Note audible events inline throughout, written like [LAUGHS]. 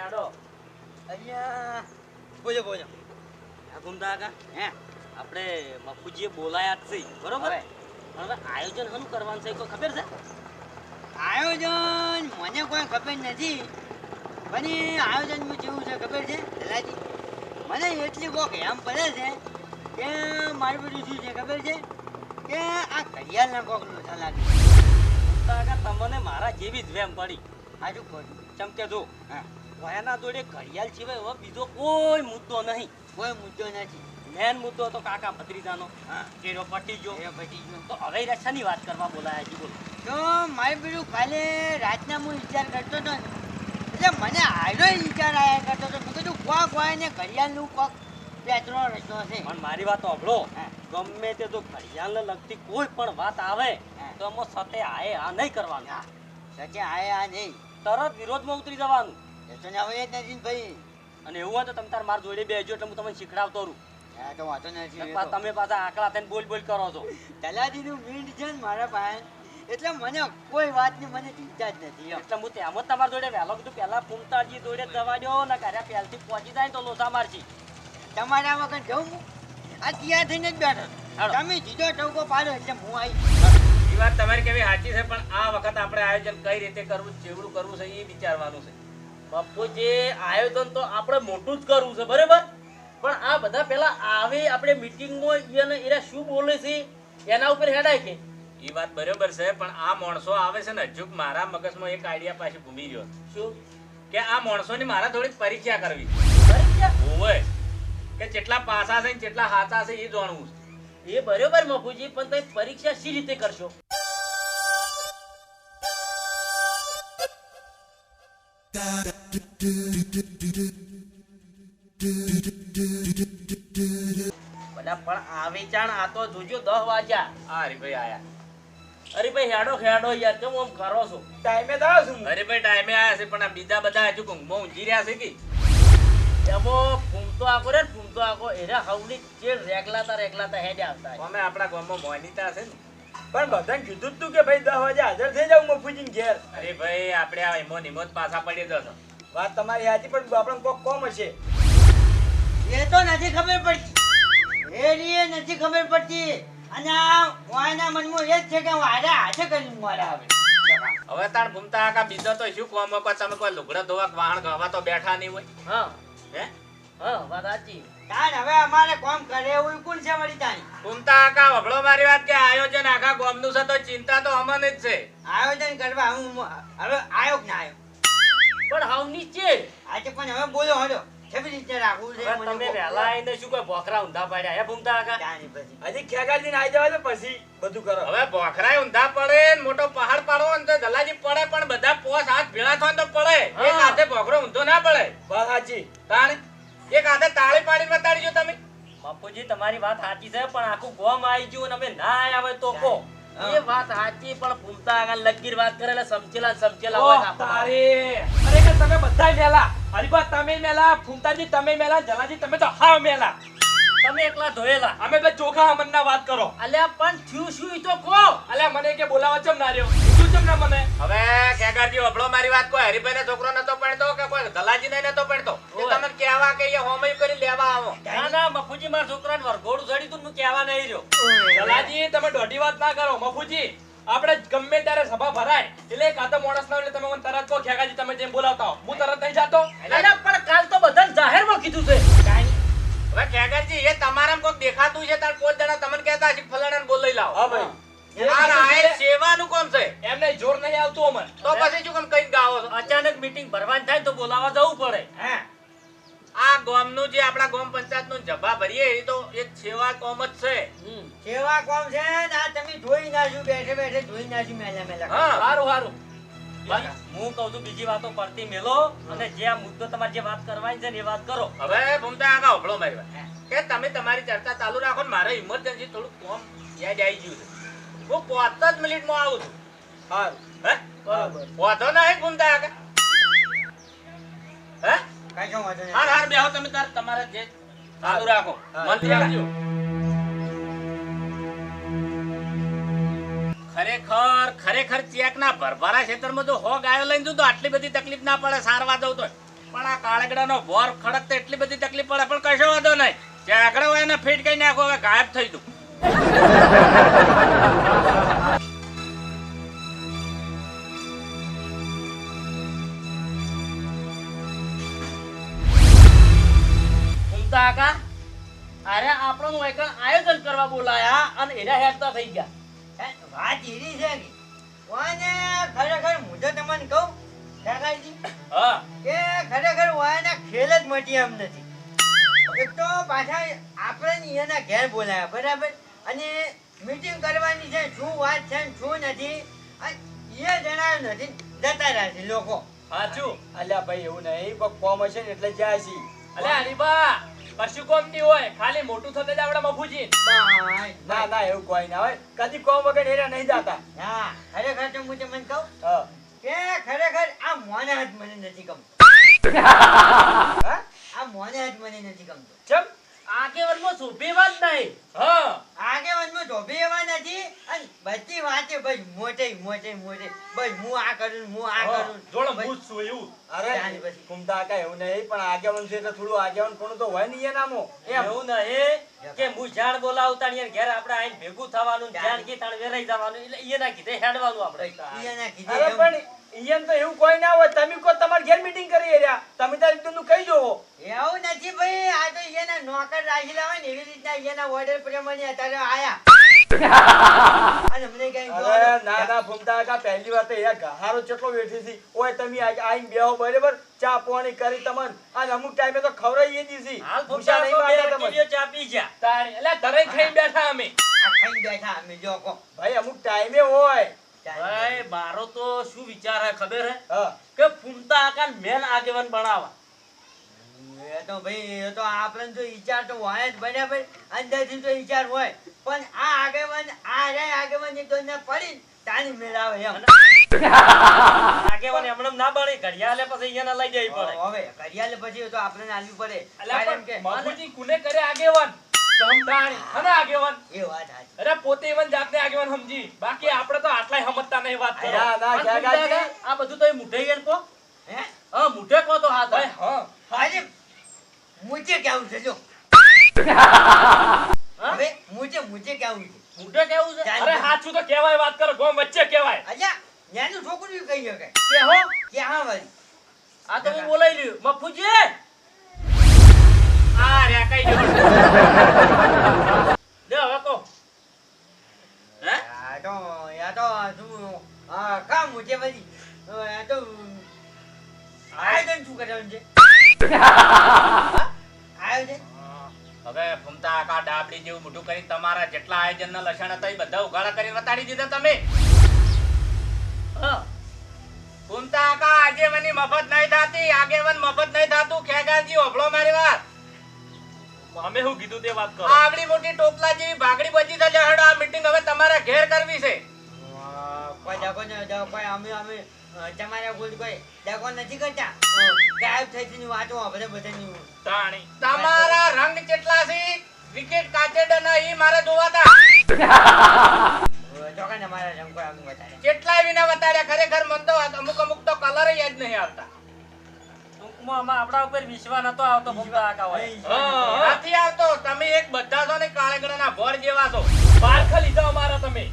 હેડો. અહીંયા બોજો બોલો આ ઘૂમતા કાકા હે આપણે મફુજીએ બોલાયા જ છે. બરોબર? હવે. આયોજન શું કરવાનું છે કોઈ ખબર છે? આયોજન મને કોઈ ખબર નથી. મને આયોજન આયોજનમાં જેવું છે ખબર છે? દલાજી મને એટલી કોક એમ પડે છે કે મારી બધું શું છે ખબર છે? કે આ ઘડિયાળના કોક નોથા લાગે. તમને મારા જેવી જ વેમ પડી. આજુ ચમકે જો. હા. વયાના જોડે ઘડિયાળ સિવાય હવે બીજો કોઈ મુદ્દો નહીં. કોઈ મુદ્દો નથી. મેન મુદ્દો તો કાકા ભત્રીજાનો. એનો પટી ગયો એ પતી ગયો તો હવે રસાની વાત કરવા બોલાયા છે બોલો. તો મારે પેલું કાલે રાતના હું વિચાર કરતો હતો એટલે મને હારો વિચાર આવ્યા કરતો હતો મેં કીધું કોક હોય ને ઘડિયાળનું કોક પેટ્રોલ રચનો છે પણ મારી વાત સાંભળો. ગમે તે જો ઘડિયાળને લગતી કોઈ પણ વાત આવે તો એમાં સતે આએ આ નહીં કરવાનું. સતે આએ આ નહીં. તરત વિરોધમાં ઉતરી જવાનું. એ તો ના હોય જ નથી ભાઈ. અને એવું હોય તો તમે તાર માર જોડે બેસજો એટલે હું તમને શીખડાવતો રહું હા તો વાંધો નથી તમે પાછા આકડા થઈને બોલ બોલ કરો છો. તલાજીનું મીંડ છે ને મારા પાસે એટલે મને કોઈ વાતની મને ચિંતા જ નથી એટલે હું તેમ જ તમારા જોડે વહેલો કીધું પહેલાં ફૂમતાજી જોડે દવા દો ને કર્યા પહેલથી પહોંચી જાય તો લોસા મારજી તમારા વગર જવું હું? આ તૈયાર થઈને જ બેઠો. તમે જીજો ટવકો પાડો એટલે હું આવી વાત તમારી કેવી સાચી છે પણ આ વખત આપણે આયોજન કઈ રીતે કરવું ચેવડું કરવું છે એ વિચારવાનું છે. આયોજન તો આપણે મોટું જ કરવું છે બરાબર? પણ આ બધા પેલા આવે આપણે મીટિંગમાં એને શું બોલે છે એના ઉપર હેડાય કે? એ વાત બરોબર છે પણ આ માણસો આવે છે ને હજુ મારા મગજમાં એક આઈડિયા પાછી ઘૂમી ગયો. શું? કે આ માણસોની મારા થોડીક પરીક્ષા કરવી. પરીક્ષા? હોવે. કે કેટલા પાસા છે ને કેટલા હાથા છે એ જાણવું છે. એ બરોબર મફુજી પણ તમે પરીક્ષા સી રીતે કરશો? બધા પણ આવી ચાણ આ તો જોજો દસ વાગ્યા. આ હરીભાઈ આયા. અરે ભાઈ હેડો હેડો યાર કેમ આમ કરો છો? ટાઈમે તો છું. હરીભાઈ ટાઈમે આયા છે પણ આ બીજા બધા હજુ ઊંઘમાં ઊંઘી રહ્યા છે કે? એમાં ફૂમતો આખો રે ફૂમતો આખો. એરા હવલી જે રેગલાતા રેગલાતા હેડે આવતા અમે આપણા ગામમાં મોનિતા છે ને. પણ બધાને કીધું તું કે ભાઈ દસ વાગે હાજર થઈ જાવ મફુજી ઘેર. અરે ભાઈ આપણે આ એમો નિમો પાછા પડી જશો. વાત તમારી સાચી પણ આપણને કોક કોમ હશે. એ તો નથી ખબર પડતી. એ રીએ નથી ખબર પડતી. અને આ વાયના મનમાં એ જ છે કે વાડા હાથે કરીને મારા આવે. હવે તાણ ભૂમતા આકા બીજો તો શું કોમ કોઈ તમે કોઈ લુગડા ધોવા વાહણ ગવા તો બેઠા નહીં હોય? હા. હે? હા વાત સાચી. તાન હવે અમારે કોમ કરે એવું કોણ છે વળી તાની ઘૂમતા આકા વભળો મારી વાત કે આયોજન આખા ગામનું છે તો ચિંતા તો અમને જ છે. આયોજન કરવા હું હવે આયો કે ના આયો? પણ હાવ નીચે. આજે પણ હવે બોલો હડો કેવી રીતે રાખવું છે તમે વહેલા આવીને શું કોઈ ભોખરા ઊંધા પાડ્યા હે ફૂમતા કાકા પછી. હજી ખેગાજીને આવી જવા દે પછી બધું કરો. હવે બોખરાય ઊંધા પડે મોટો પહાડ પાડવો ને તો જલાજી પડે પણ બધા પોસ હાથ ભેળા થવા તો પડે. એક હાથે બોખરો ઊંધો ના પડે. બસ હાજી તાણ એક આધા તાળી પાડી બતાડી જો તમે. બાપુજી તમારી વાત સાચી છે પણ આખું ગોમ આવી ગયું અને અમે ના આવ્યા હોય તો કો એ વાત સાચી પણ ભૂલતા આગળ લગીર વાત કરે એટલે સમજેલા સમજેલા હોય. તારે. અરે તમે બધા મેલા. હરિભા તમે મેલા ફૂમતાજી તમે મેલા જલાજી તમે તો હા મેલા. તમે એકલા ધોયેલા. અમે તો ચોખા અમનના વાત કરો. અલ્યા પણ થયું શું ઈ તો કો અલ્યા મને કે બોલાવા ચમ ના રહ્યો? કીધું ચમ ના મને? હવે ખેગારજી વભળો મારી વાત કોઈ હરીભાઈ ને છોકરો નતો પડતો કે કોઈ દલાજી ને નતો પડતો? કે તમે કહેવા કે એ હોમય કરી લેવા આવો. ના ના મફુજી મારા છોકરાને વરઘોડું ચડી તું કહેવા નહીં રહ્યો. જલાજી તમે દોઢી વાત ના કરો મફુજી. આપણે ગમે ત્યારે સભા ભરાય એટલે એક તો માણસ ના એટલે તમે મને તરત કહો ખેગાજી તમે જેમ બોલાવતા હો. હું તરત નહીં જાતો. પણ કાલ તો બધાને જાહેરમાં કીધું છે. હવે ખેગારજી એ તમારામાં કોક દેખાતું છે તાર પોત જણા તમને કહેતા છે ફલાણા બોલાઈ લાવો. હા ભાઈ. આ રાય સેવાનું કોમ છે? એમને જોર નહીં આવતું અમર તો પછી શું કામ કઈ ગાવો અચાનક મીટિંગ ભરવાની થાય તો બોલાવા જવું પડે. હા. આ ગામનું જે આપણા ગામ પંચાયતનું જભા ભરીએ એ તો એક સેવા કોમ જ છે. સેવા કોમ છે આ તમે જોઈ નાખ્યું બેઠે બેઠે જોઈ નાખ્યું મેલા મેલા હા. સારું સારું હું કહું છું બીજી વાતો પરથી મેલો અને જે આ મુદ્દો તમારે જે વાત કરવાની છે ને એ વાત કરો. હવે ભૂમતા આગા ઓફળો મારી કે તમે તમારી ચર્ચા ચાલુ રાખો ને મારે ઇમરજન્સી થોડું કોમ યાદ આવી ગયું છે. હું પાંચ જ મિનિટમાં આવું છું. હાલ હે? બરાબર. વાંધો નહીં ભૂમતા આગા હે? કશો વાંધો હાર હાર બેહો તમે તાર તમારે જે ચાલુ રાખો. મંત્રી આવજો ખરેખર ખરેખર ચેક ના ભરભરા ક્ષેત્રમાં જો હો ગાયો લઈને જો આટલી બધી તકલીફ ના પડે સારવા જવું તો. પણ આ કાળગડાનો ભોર ખડકતે એટલી બધી તકલીફ પડે, પણ કશો વાંધો નહીં. આગળ હોય એને ફીટ કરી નાખો, હવે ગાયબ થઈ તું કાકા? અરે, આપણો આયોજન કરવા બોલાયા અને એના હેડતા થઈ ગયા. વાત એવી છે કે વાને ખરેખર હું તો તમને કહું કાકાજી હા. કે ખરેખર ઓયાના ખેલ જ મટી એમ નથી. એક તો પાછા આપણે એના ઘેર બોલાયા બરાબર? અને મીટિંગ કરવાની છે શું વાત છે ને શું નથી આ એ જણાવ્યું નથી જતા રહ્યા છે લોકો. સાચું અલ્યા ભાઈ એવું નહીં કોમ હશે ને એટલે જાય છે. અલ્યા હરીબા! કશું કોમ નહીં હોય. ખાલી મોટું થતે જ આવડે મફુજી ના ના એવું કોઈ ના હોય. કદી કોમ વગર એરા નહીં જાતા. હા ખરેખર તો હું તમને કહું કે ખરેખર આ મોને જ મને નથી ગમતો. [LAUGHS] આ મોને જ મને નથી ગમતો. ચમ? આગેવાનમાં શોભેવા વાત નહીં. હા. આગેવાનમાં ધોબી એવા નથી. અને બધી વાતે ભાઈ મોટે મોટે મોટે. ભાઈ હું આ કરું હું આ કરું. જોડે હું છું એવું. અરે પછી. ઘૂમતા કાંઈ એવું નહીં પણ આગેવન છે એટલે થોડું આગેવન કોણ તો હોય નહીં એનામો. એવું નહીં કે હું જાણ બોલાવતા ને ઘેર આપણે આઈને ભેગું થવાનું જાણ કી તાણ વેરાઈ જવાનું એટલે એના કીધે હેડવાનું આપણે. ઈયાના કીધે અરે પણ ઈયન તો એવું કોઈ ના હોય. તમે કો તમાર ઘેર મીટિંગ કરી રહ્યા. તમે તારી તું કહી જોવો. એવું નથી ભાઈ આ તો એના નોકર રાખેલા હોય ને એવી રીતના એના ઓર્ડર પ્રમાણે અત્યારે આયા. અને અમને કઈ ના ના ઘૂમતા કા પહેલી વાર તો એ ગહારો ચેટલો વેઠી હતી ઓય તમે આઈને બેહો બરાબર? ચા પાણી કરી તમને. અને અમુક ટાઈમે તો ખવડાવીએ દીધી હાલ ભૂસા નહીં તમને. ચા પી ગયા તારી એટલે દરેક ખાઈ બેઠા અમે. આ બેઠા અમે જો કો. ભાઈ અમુક ટાઈમે હોય. ભાઈ મારો તો શું વિચાર હે ખબર હે? કે ફૂમતા આકા મેન આગેવાન બનાવવા. એ તો ભાઈ એ તો આપણને તો વિચાર તો હોય જ બરાબર અંદરથી તો વિચાર હોય. પણ આ આગેવાન આ રે આગેવાન એક દોને પડી તાની મેળાવે એમ. આગેવાન એમનેમ ના બને ઘડિયાળે પછી અહીંયા લઈ જવી પડે. હવે ઘડિયાળે પછી તો આપણને આલવી પડે. કારણ કે મફુજી કુને કરે આગેવાન? સમજાણી. હને આગેવાન? એ વાત સાચી. અરે પોતે even જાતને આગેવાન સમજી. બાકી આપણે તો આટલાય સમજતા નહીં વાત કરો. આ બધું તો એ મુઠે ગયેલ કો હે? હા મુઠે કો તો હાથ ભાઈ હા. આજે મુજે કેવું છે જો? [LAUGHS] હવે મુજે મુજે કેવું છે? મુજે કેવું છે. અરે હાચું તો કહેવાય વાત કરો ગોમ વચ્ચે કહેવાય. અજા ન્યાનું છોકરું કહી શકે કે હો? કે હા ભાઈ આ તો હું બોલાઈ લ્યું મફુજી! આ રે કઈ જો દે હવે કો હે? આ તો યા તો તું આ કામ મુજે ભાઈ આ તો આયોજન શું કરવાનું છે? [LAUGHS] હવે ફૂમતા આકા ડાબડી જેવું મોઢું કરી તમારા જેટલા આયોજનના લક્ષણ હતા એ બધા ઉઘાડા કરી વતાડી દીધા તમે. હા. ફૂમતા આકા આગેવાની મફત નહીં થતી આગેવન મફત નહીં થાતું ખેગાજી ઓભળો મારી વાત. અમે શું કીધું તે વાત કરો? આવડી મોટી ટોપલા જેવી ભાગડી બચી થઈ જશે આ મીટિંગ હવે તમારા ઘેર કરવી છે. કોઈ દગો ન દગો કોઈ અમે અમે તમારા કોઈ કોઈ દગો નથી કરતા? ગાયબ થઈ જઈને વાતો આપણે બધાની તાણી. તમારા રંગ કેટલા છે વિકેટ કાચેડા ઈ મારે જોવાતા ચોકાને મારા રંગ કોઈ અમે બતાડે કેટલાય વિના વતાડ્યા ખરેખર મન તો અમુક અમુક તો કલર યાદ નહીં આવતા. ટૂંકમાં આપણા ઉપર વિશ્વાસ નતો આવતો ફૂમતા આકા હોય. નથી આવતો. તમે એક બધા છો ને કાળેગડાના ભર જેવા છો. પારખા લીધા અમારા તમે.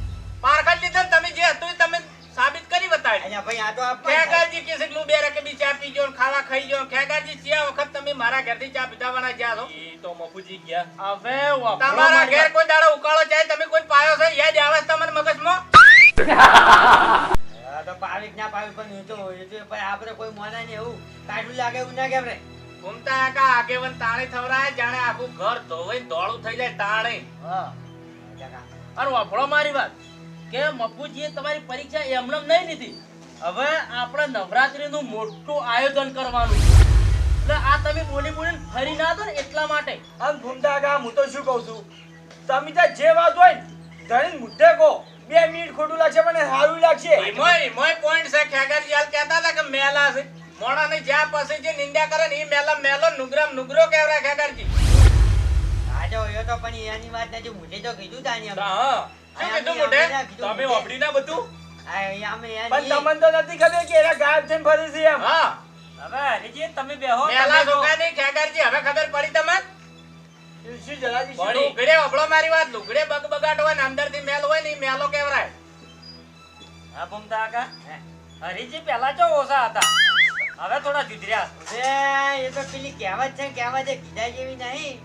પારખા લીધા તમે જે હતું તમે સાબિત કરી બતાડી ભાઈ આ તો ખેગારજી કે છે કે હું બે રકમી ચા પી ગયો ખાવા ખાઈ ગયો ખેગારજી ચિયા વખત તમે મારા ઘરથી ચા પીધાવાના છો. ઈ તો મફુજી ગયા. હવે તમારા ઘેર કોઈ દાડો ઉકાળો ચાય તમે કોઈ પાયો છે? યાદ આવે છે તમને મગજમાં? આ તો પાવી કે ના પાવી પણ એ તો એ તો પણ આપણે કોઈ મોના ને એવું. કાઢું લાગે એવું ના કેમ રે ઘૂમતા આકા આગેવન તાણે થવરાય જાણે આખું ઘર ધોવે દોળું થઈ જાય તાણે. હા. અને વાપરો મારી વાત. કે મફુજીએ તમારી પરીક્ષા એમને નહીં લીધી. હવે આપણે નવરાત્રીનું મોટું આયોજન કરવાનું. છે. એટલે આ તમે બોલી બોલીને ફરી ના દો ને એટલા માટે. આમ કા હું તો શું કહું છું? તમે ત્યાં જે વાત હોય ને ધણીને મુદ્દે કહો. બે મિનિટ ખોટું લાગશે પણ સારું લાગશે. એમોય એમોય point છે. ખેગારજી હાલ કહેતા હતા કે મેલા છે. મોણાની જ્યાં પછી જે નિંદ્યા કરે ને એ મેલા મેલો નુગ્રામ નુગરો કહેવાય ખેગારજી. આ તો તો પણ એની વાત નથી મુજે તો કીધું તાની અમે. હા શું કીધું મોઢે? તમે મુજે. ના બધું? પણ તમને તો નથી ખબર કે એના ગાયબ થઈને ફરી છે એમ. હા. હવે હરીજી તમે બેહો પેલા છોકરાની ખેગારજી હવે ખબર પડી તમને? શું- જલાજી શું? પડી. લુગડે વફળો મારી વાત. લુગડે બગબગાટ હોય ને અંદરથી મેલ હોય ને મેલો કેવરાય. હા ભૂમતા કાકા. હરીજી પેલા જો ઓછા હતા? હવે થોડા જુદર્યા. એ તો પેલી કહેવત છે કહેવત છે કીધા જેવી નહીં.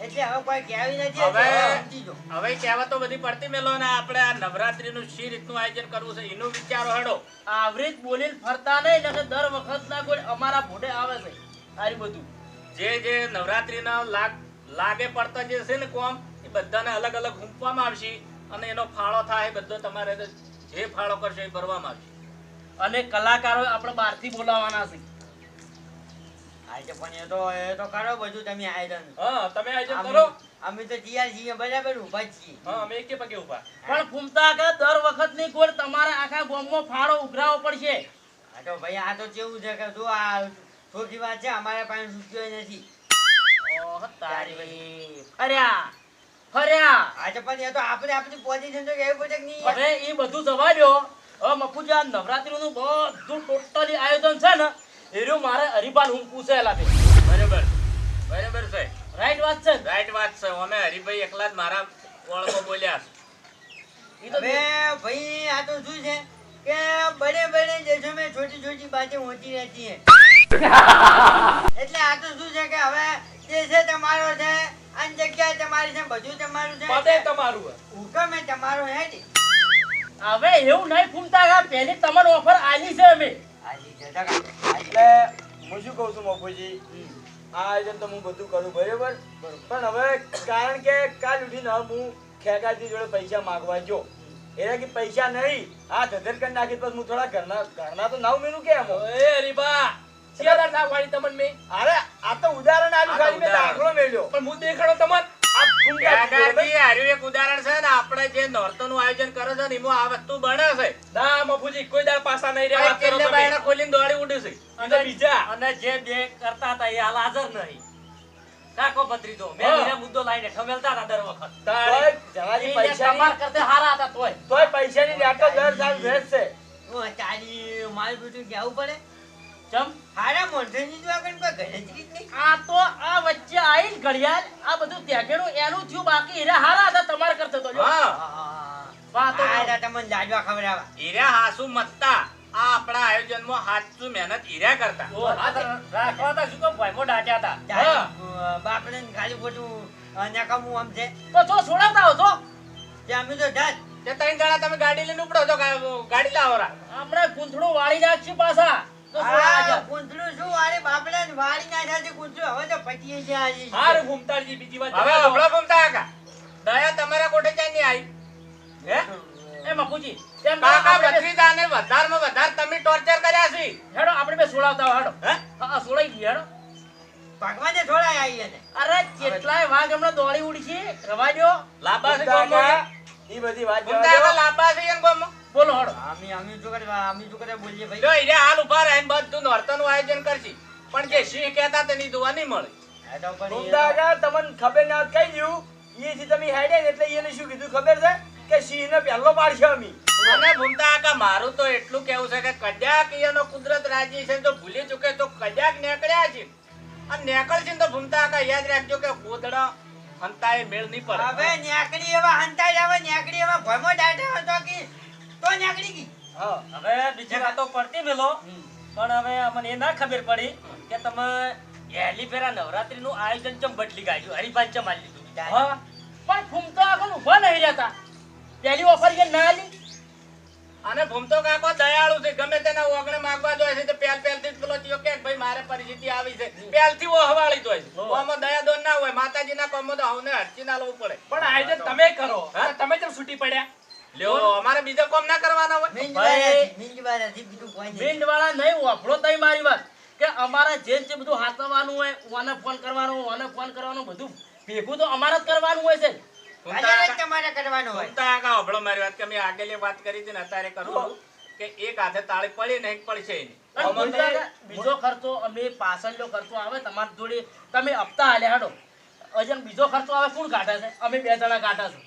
એટલે હવે કોઈ કહેવી નથી હવે એટલે કહેવતો બધી પડતી મેલો ને આપણે આ નવરાત્રીનું શી રીતનું આયોજન કરવું છે એનું વિચારો હડો. આવરીત બોલીને ફરતા નહીં નકર દર વખત ના કોઈ અમારા ભોડે આવે છે. આરી બધું. જે જે નવરાત્રીના લાગ લાગે પડતા જે છે ને કોમ એ બધાને અલગ અલગ હુંપવામાં આવશે અને એનો ફાળો થાય બધો તમારે જે ફાળો કરશે એ ભરવામાં આવશે. અને કલાકારો આપણે બહારથી બોલાવવાના છે. હા તો પણ એ તો એ તો કરો બધું તમે આયરન હા તમે આયોજન કરો. અમે તો તૈયાર છીએ બરાબર ઊભા છીએ. હા અમે એકે પગે ઊભા પણ ફૂમતા કે દર વખતની ગોળ તમારે આખા ગામમાં ફાળો ઉઘરાવો પડશે? હા તો ભાઈ આ તો કેવું છે કે જો આ ખોટી વાત છે અમારા પાસે રૂપિયો નથી. ઓહ, તારી ફર્યા ફર્યા. આજે પણ એ તો આપણે આપણી પોઝિશન તો કેવું પડે કે નહીં? અરે એ બધું જવા દો હવે મફુજા આ નવરાત્રીનું બધું ટોટલી આયોજન છે ને એરો મારે હરિભાઈ હું પૂછેલા બે બરાબર. બરાબર છે. રાઈટ વાત છે? રાઈટ વાત છે. અમે હરિભાઈ એકલા જ મારા ઓળખો બોલ્યા છે. હવે ભાઈ આ તો શું છે? કે બડે બડે દેશો મેં છોટી છોટી બાતે હોતી રહેતી હે. એટલે આ તો શું છે કે હવે જે છે તમારો છે અને જગ્યા તમારી છે બધું તમારું છે. બધે તમારું હુકમ એ તમારો હે ને. હવે એવું નહીં ફૂમતા પહેલી તમારો ઓફર આલી છે અમે. એટલે હું શું કહું છું મફુજી આ આયોજન તો હું બધું કરું બરાબર? પણ હવે કારણ કે કાલ ઉઠીને હું ખેગાજી જોડે પૈસા માંગવા જો એટલે કે પૈસા નહીં આ ધધર કરી નાખી પછી હું થોડા ઘરના ઘરના તો નાવ મેનું કેમ એ રીબા શિયાળા ના વાળી તમને મેં અરે આ તો ઉદાહરણ આલ્યું આ તો ખાલી મેં દાખલો પણ હું દેખાડો તમને. આ ફૂંકાજી જોડે હાર્યું એક ઉદાહરણ છે ને આપણે જે નોરતોનું આયોજન કરો છો ને એમાં આ વસ્તુ બને છે. ના મફુજી કોઈ દાળ પાસા નહીં રહ્યા વાત કરો તમે. ખોલીને દોડી ઉડે છે? અને બીજા? અને જે બે કરતા હતા એ હાલ હાજર નહીં. કાકો ભત્રીજો મેં એને મુદ્દો લાઈને ઠમેલતા હતા દર વખત. તારે જવાજી એને પૈસાની કરતે હારા હતા તોય. તોય પૈસાની નેટો દર સાલ ભેટ છે ઓ, તારી માલ બધું કહેવું પડે? ચમ હારા મોઢેની જો કોઈ ગણતરી જ નહીં. આ તો આ વચ્ચે આઈ ઘડિયાળ આ બધું ત્યાગેનું એનું થયું બાકી. એરા હારા હતા તમાર કરતો તો જો. હા. વાતો. તમને હાસુ મતતા. આ આપણા આયોજનમાં હાથું મહેનત હીરા કરતા. રાખવા હતા શું કામ ભાઈમો ડાટ્યા હતા? બાપડે ખાલી ખોટું નકામું આમ છે. તો જો છોડાવતા હો તો તે અમે તો ઢાત. તે ત્રણ જણા તમે ગાડી લઈને ઉપડો તો ગાડી લાવો. હમણાં ગૂંથણું વાળી નાખશું પાછા. દયા તમારા કોઠે ક્યાં નહીં આવી? હે? એ મકુજી તેમ કાકા આપણે વધારમાં વધારે તમે ટોર્ચર કર્યા છે. હેડો આપણે બે છોડાવતા હેડો. હે? હા ગઈ હેડો. ભગવાને આવી એને. અરે કેટલાય વાઘ હમણાં દોડી ઉડી છે. રવાજો. દ્યો. લાંબા છે કાકા, ઈ બધી વાત જવા લાંબા છે એમ ગામમાં. બોલો હેડો અમે અમે શું કરવા અમે બોલીએ ભાઈ. જો હીરા હાલ ઊભા રહીને બધું નોરતાનું આયોજન કરશે. પણ જે સિંહ કહેતા તેની દુવા નહીં મળે. કાકા, તમને ખબર ના હોત કહી ઈ ઈથી તમે હેડે એટલે એને શું કીધું ખબર છે? કે સિંહને પહેલો પાડશે અમી. અને ભૂમતા મારું તો એટલું કેવું છે કે કદાચ એનો કુદરત રાજી છે તો ભૂલી ચૂકે તો કદાચ નીકળ્યા છે. અને નીકળશે ને તો ભૂમતા કાકા યાદ રાખજો કે કોદડા હંતાએ મેળ નહીં પડે. હવે નેકડી એવા હંતાય આવે નેકડી એવા ભમો દાટા હોય તો કી તો ગઈ. હવે બીજી વાતો પડતી મેલો. પણ હવે અમને એ ના ખબર પડી કે તમે પહેલી ફેરા નવરાત્રીનું આયોજન ચમ બદલી ગાડ્યું હરિભાન ચમ આલી દીધું પણ ફૂમતો આગળ ઊભા નહીં રહેતા. પહેલી ઓફર કે ના આલી? અને ભૂમતો કાકો દયાળુ છે. ગમે તેના ઓગણે માંગવા જોઈએ છે તો પેલથી પેલો થયો કે ભાઈ મારે પરિસ્થિતિ આવી છે. પહેલથી ઓ હવાળી દોય છે. હો. ઓમાં દયા દોન ના હોય માતાજીના કોમો તો હવને હરચી ના લેવું પડે. પણ આયોજન તમે કરો. તમે કેમ છૂટી પડ્યા? લ્યો અમારે બીજો કોમ ના કરવાનો હોય. મિંડ વાળા નહીં. વાપરો તઈ મારી વાત. કે અમારે જે જે બધું હાથવાનું હોય ઓને ફોન કરવાનો ઓને ફોન કરવાનો બધું ભેગું તો અમારે જ કરવાનું હોય છે. તમારે કરવાનું હોય. તો કાકા હભળો મારી વાત કે મેં આગળ વાત કરી હતી ને અત્યારે કરું છું કે એક હાથે તાળી પડી ને એક પડશે નહીં. કે બીજો ખર્ચો અમે પાછળનો ખર્ચો આવે તમારી જોડે તમે હપ્તા હાલે હાડો. અજન બીજો ખર્ચો આવે કોણ કાઢે છે? અમે બે જણા કાઢા છે.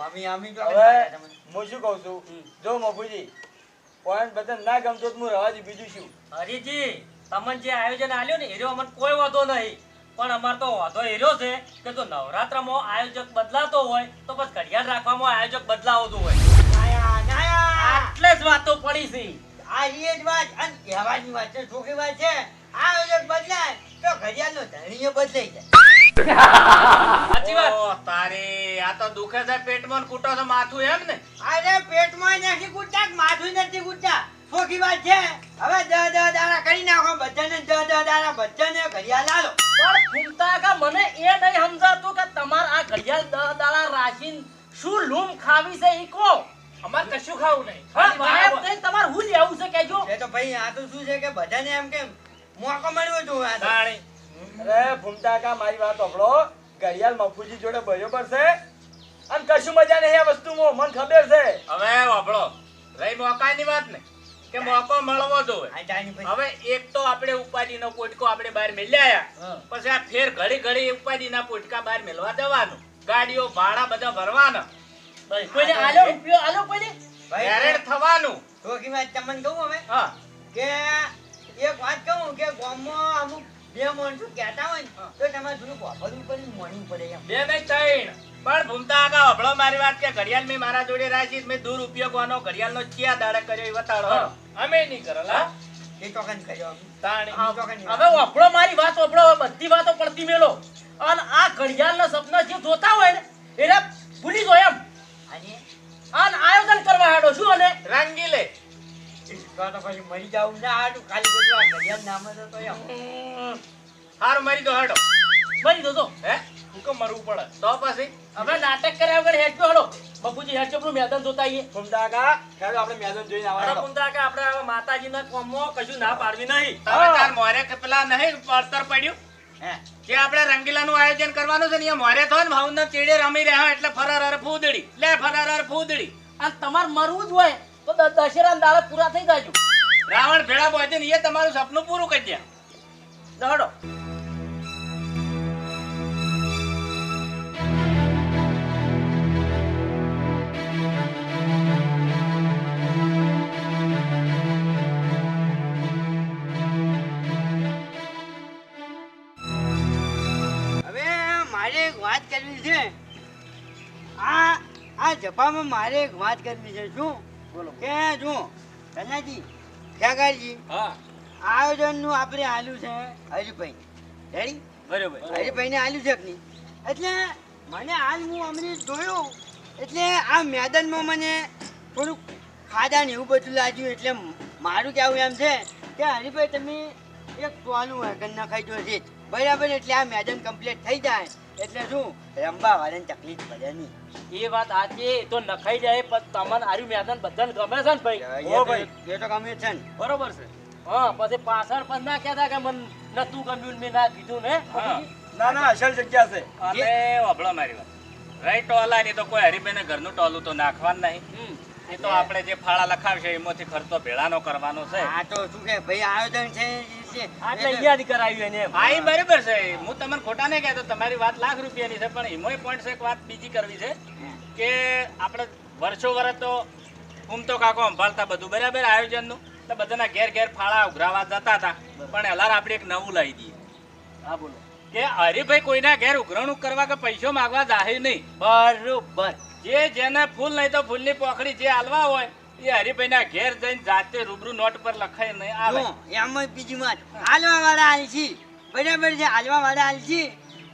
હા, અમે અમે હવે હું શું કહું છું? જો મફુજી પોઈન્ટ બધાને ના ગમતો તો હું રવા બીજું શું? હરીજી તમને જે આયોજન આલ્યો ને એનો અમને કોઈ વાંધો નહીં. પણ અમાર તો વાંધો એર્યો છે કે જો નવરાત્રમાં આયોજક બદલાતો હોય તો બસ ઘડિયાળ રાખવામાં આયોજક બદલાવતું હોય. નાયા નાયા આટલે જ વાતો પડી છે. આ એ જ વાત અને કહેવાની વાત છે ચોખ્ખી વાત છે. આયોજક બદલાય તો ઘડિયાળનો ધણીએ બદલાઈ જાય. [LAUGHS] સાચી વાત. તારી આ તો દુખે છે પેટમાં કૂટો છે માથું એમ ને. અરે પેટમાં નથી ગુટતા માથું નથી ગુટતા ચોખ્ખી વાત છે. હવે દહ દહ દાડા કરી નાખો બધાને દહ દહ દાડા બધાને ઘડિયાળ આલો. પણ ફૂમતા કા મને એ નહીં સમજાતું કે તમાર આ ઘડિયાળ દહ દાડા રાખીને શું લૂમ ખાવી છે ઈ કહો. અમાર કશું ખાવું નહીં. હા, બરાબર. તમારે હું લેવું છે કેજો એ તો ભાઈ આ તો શું છે કે બધાને એમ કેમ મોકો મળ્યો જો આ. અરે ભૂમટાકા મારી વાત સાંભળો ઘડિયાળ મફુજી જોડે બરોબર છે? અને કશું મજા નહીં આ વસ્તુમાં મને ખબર છે. હવે વાપરો રહી મોકાની વાત ને? કે મોકો મળવો પછી હવે એક તો આપણે ઉપાડીનો પોટકો આપણે બહાર મેલ્યા પછી આ ફેર ઘડી ઘડી ઉપાડીના પોટકા બહાર મેલવા જવાનું. ગાડીઓ ભાડા બધા ભરવાના. ભાઈ, કોઈને આલ્યો રૂપિયો આલ્યો કોઈને હેરેડ થવાનું. ચોખ્ખી વાત તમને કહું હવે હા. કે એક વાત કહું કે ગામમાં અમુક બે માણસો કહેતા હોય ને તો તમારે થોડું વાપરવું પડે ને પડે એમ. બે નહીં ત્રણ પણ ભૂમતા આગા હભળો મારી વાત કે ઘડિયાળ મેં મારા જોડે રાખી મેં દૂર ઉપયોગ આનો ઘડિયાળનો ચિયા દાડા કર્યો એ બતાડો અમે નહીં કરેલા. એ કર્યો હવે વાપરો મારી વાત વાપરો બધી વાતો પડતી મેલો. અને આ ઘડિયાળના સપના જે જોતા હોય ને એને ભૂલી જો એમ. અને? આયોજન કરવા હાડો શું અને રંગીલે. તો તો પછી મરી જાવું ના હાટું ખાલી બધું આ ઘડિયાળ નામ જ એમ. હારું મરી દો હડો બની દો તો? હે? હુકમ મારવું પડે? તો પછી? હવે નાટક કર્યા વગર હેડજો હાડો બાપુજી હેડજો પેલું મેદાન જોતા આવીએ. ભૂમતા કા આપણે મેદાન જોઈને આવવાનું કુંતા કે આપણે હવે માતાજીના કોમમાં કશું ના પાડવી નહીં. તાર મોરે કે પેલા નહીં પડતર પડ્યું. હે. જે આપણે રંગીલાનું આયોજન કરવાનું છે ને એ મોરે થયો ને ભાવના ચેડે રમી રહ્યા એટલે ફરાર ફૂદડી. લે ફરાર ફૂદડી. અને તમારે મરવું જ હોય. તો દશેરા દશેરાના દાડા પૂરા થઈ જાજો રાવણ ભેળા પહોંચે ને એ તમારું સપનું પૂરું કરી દે. દહડો. હવે મારે એક વાત કરવી છે. આ આ જપામાં મારે એક વાત કરવી છે શું? બોલો. કે જો કન્યાજી ખેગારજી હા. આયોજનનું આપણે આલ્યું છે હરિભાઈ રેડી બરોબર. હરિભાઈને આલ્યું છે નહીં? એટલે મને હાલ હું અમને જોયું એટલે આ મેદાનમાં મને થોડુંક ખાધા ને એવું બધું લાગ્યું એટલે મારું કહેવું એમ છે કે હરિભાઈ તમે એક ટોલું કે નખાઈ દો છે બરાબર એટલે આ મેદાન કમ્પ્લીટ થઈ જાય. એટલે શું? રમવા વાળાને તકલીફ પડે નહીં. એ વાત સાચી તો નખાઈ જાય પણ તમને આર્યું મેદાન બધાને ગમે છે ને ભાઈ? એ ભાઈ. એ તો ગમે છે ને. બરોબર છે. હા પછી પાછળ પણ ના કહેતા કે મને નતું ગમ્યું મેં ના કીધું ને. ના ના અસલ જગ્યા છે. અને વભળો મારી વાત. રહી ટોલા ની તો કોઈ હરીબેને ઘરનું ટોલું તો નાખવાનું નહીં. એ તો આપણે જે ફાળા લખાવશે એમાંથી ખર્ચો ભેળાનો કરવાનો છે. આ તો શું કે ભાઈ આયોજન છે એ છે. આટલે યાદ કરાવ્યું એને હા એ બરાબર છે. હું તમને ખોટા નહીં કહેતો તમારી વાત લાખ રૂપિયાની છે પણ એમાંય પોઈન્ટ એક વાત બીજી કરવી છે કે આપણે વર્ષો વર્ષ તો હું તો કાકો સંભાળતા બધું. બરાબર આયોજનનું? તો બધાના ઘેર ઘેર ફાળા ઉઘરાવા જતા હતા. પણ હલાર આપણે એક નવું લાવી દઈએ. હા બોલો. કે હરીભાઈ કોઈના ઘેર ઉઘરાણું કરવા કે પૈસો માંગવા જાહે નહીં. બરોબર. જે જેને ફૂલ નહીં તો ફૂલની પોખડી જે હાલવા હોય એ હરીભાઈના ઘેર જઈને જાતે રૂબરૂ નોટ પર લખાય નહીં આવે. એમ જ બીજી વાત. હાલવા વાળા આલસી બરાબર છે હાલવા વાળા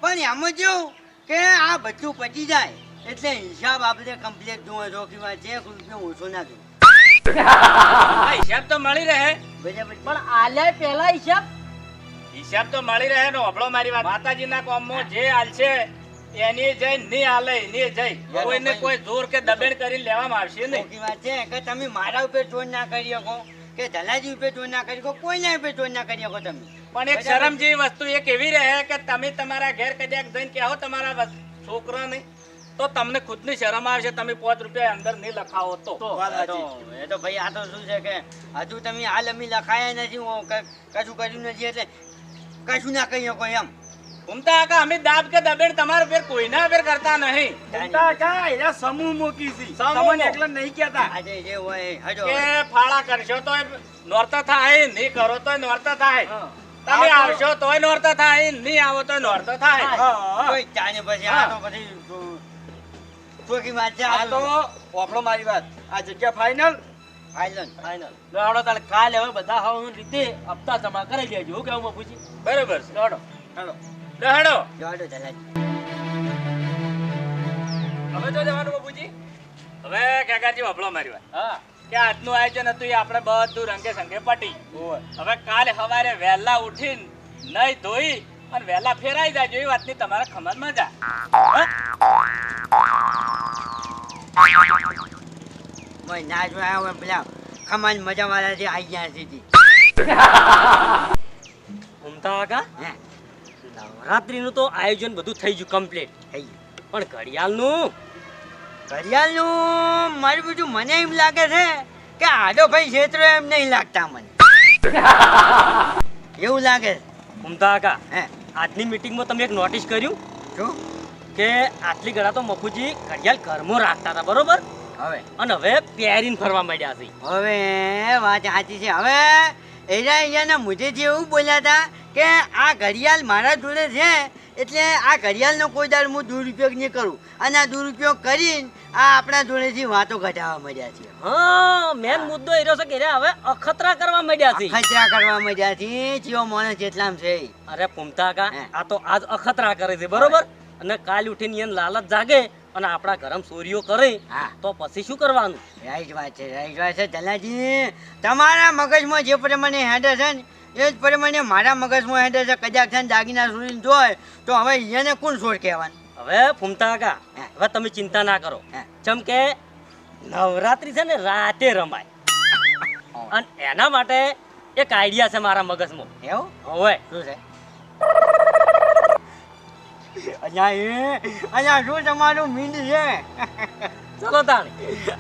પણ એમાં કેવું કે આ બધું પતી જાય. એટલે હિસાબ આપણે કમ્પ્લીટ જોવા છો જે રૂપિયો ઓછો ના જોવો હા, હિસાબ તો મળી રહે. બરાબર. પણ આલ્યા પહેલા હિસાબ? હિસાબ તો મળી રહે ને હભળો મારી વાત. માતાજીના કોમમાં જે હાલશે એની જઈ નહીં હાલે એની જઈ. કોઈને કોઈ જોર કે દબેણ કરીને લેવામાં આવશે નહીં. વાત છે કે તમે મારા ઉપર જોર ના કરી શકો કે ધલાજી ઉપર ચોર ના કરી શકો કોઈના ઉપર ચોર ના કરી શકો તમે. પણ એક શરમ જેવી વસ્તુ એક એવી રહે કે તમે તમારા ઘેર કદાચ જઈને કહો તમારા છોકરા નહીં તો તમને ખુદની શરમ આવશે તમે પાંચ રૂપિયા અંદર નહીં લખાવો તો. એ તો ભાઈ આ તો શું છે કે હજુ તમે હાલ અમે લખાયા નથી કશું કર્યું નથી એટલે કશું ના કહી શકો એમ. ઘૂમતા કાકા અમે દાબ કે દબેડ તમારા ફેર કોઈના ફેર કરતા નહીં. ઘૂમતા કાકા એલા સમૂહ મૂકી છે સમૂહ. તમને એકલા નહીં કહેતા. આજે જે હોય હજો. કે ફાળા કરશો તો નોરતા થાય નહીં કરો તો નોરતા થાય. તમે આવશો તોય નોરતા થાય નહીં આવો તો નોરતા થાય. કોઈ ચાને પછી આ તો પછી ચોકી વાત છે આ તો વાપરો મારી વાત. આ જગ્યા ફાઇનલ ફાઇનલ ફાઈનલ દોડો તાલે કાલે હવે બધા હું રીતે હપ્તા જમા કરી લેજો હું કેવું પૂછી બરોબર છે. દોડો ચાલો દહડો જોડો જલાજી હવે જો જવાનું બાપુજી. હવે કાકાજી વાપરો મારી હા. કે આજનું આયોજન હતું એ આપણે બધું રંગે સંગે પટી. હવે કાલે સવારે વહેલા ઉઠીને નહીં ધોઈ અને વહેલા ફેરાઈ જાય એ વાતની તમારા ખમત મજા. મોય ના જોયા હોય પેલા ખમાન મજા વાળા જે આઈ ગયા સીધી ઉમતા કાકા? હે? નવરાત્રીનું તો આયોજન બધું થઈ ગયું કમ્પ્લીટ થઈ પણ ઘડિયાળનું? ઘડિયાળનું મારું બીજું મને એમ લાગે છે કે આડો ભાઈ ક્ષેત્રો એમ નહીં લાગતા મને. [LAUGHS] એવું લાગે છે. ઘૂમતા કાકા હે? આજની મિટિંગમાં તમે એક નોટિસ કર્યું શું? કે આટલી ગળા તો મફુજી ઘડિયાળ ઘરમાં રાખતા હતા બરોબર? હવે? અને હવે પહેરીને ફરવા માંડ્યા છે. હવે વાત સાચી છે. હવે એના અહીંયાના મુજેથી એવું બોલ્યા હતા કે આ ઘડિયાળ મારા જોડે છે એટલે આ ઘડિયાળનો કોઈ દાડ હું દુરુપયોગ નહીં કરું. અને આ દુરુપયોગ કરીને આ આપણા જોડેથી વાતો ઘટાવા મળ્યા છે. હા મેન મુદ્દો એ રહ્યો છે કે હવે અખતરા કરવા મળ્યા છે. અખતરા કરવા મળ્યા છે જીવો માણસ જેટલામ છે. અરે પુમતા કા આ તો આજ અખતરા કરે છે બરોબર? અને કાલ ઉઠીને એને લાલચ જાગે અને આપણા ગરમ ચોરીઓ કરે તો પછી શું કરવાનું? રાઈટ વાત છે રાઈટ વાત છે જલાજી. તમારા મગજમાં જે પ્રમાણે હેડે છે ને એ જ પ્રમાણે મારા મગજમાં હેડે છે કદાચ છે દાગીના સુરીને જોય તો હવે એને કોણ છોડ કહેવાનું? હવે ફૂમતા કા હવે તમે ચિંતા ના કરો. જેમ કે નવરાત્રી છે ને રાતે રમાય. [LAUGHS] અને એના માટે એક આઈડિયા છે મારા મગજમાં. એવું? હોય શું છે? અહીંયા અહીંયા શું તમારું મીંડ છે ચલો તાણ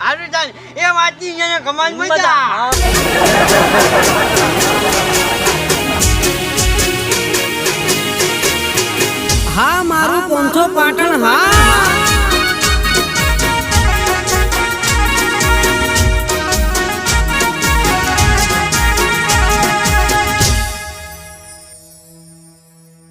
આનું તાણ એ વાંચી અહીંયા કમાન મજા હા. હા મારું પોંથો પાટણ